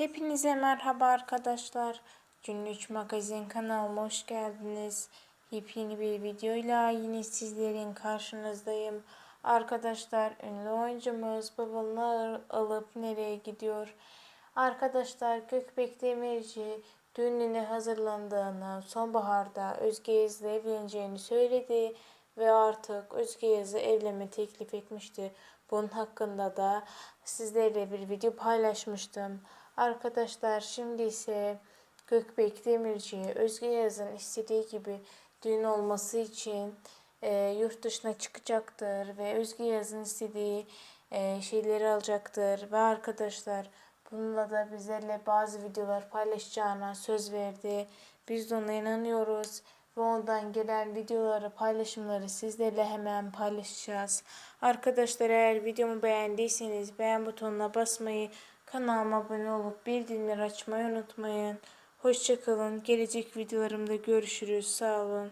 Hepinize merhaba arkadaşlar. Günlük magazin kanalıma hoş geldiniz. Yepyeni bir videoyla yine sizlerin karşınızdayım. Arkadaşlar ünlü oyuncumuz bavulunu alıp nereye gidiyor? Arkadaşlar Gökbek Demirci düğününe hazırlandığını, sonbaharda Özge Yaz'la evleneceğini söyledi ve artık Özge Yaz'ı evlenme teklif etmişti. Bunun hakkında da sizlerle bir video paylaşmıştım. Arkadaşlar şimdi ise Gökbek Demirci Özge Yaz'ın istediği gibi düğün olması için e, yurt dışına çıkacaktır ve Özge Yaz'ın istediği e, şeyleri alacaktır ve arkadaşlar bununla da bizlerle bazı videolar paylaşacağına söz verdi. Biz de ona inanıyoruz ve ondan gelen videoları, paylaşımları sizlerle hemen paylaşacağız. Arkadaşlar eğer videomu beğendiyseniz beğen butonuna basmayı, kanalıma abone olup bildirimleri açmayı unutmayın. Hoşçakalın. Gelecek videolarımda görüşürüz. Sağ olun.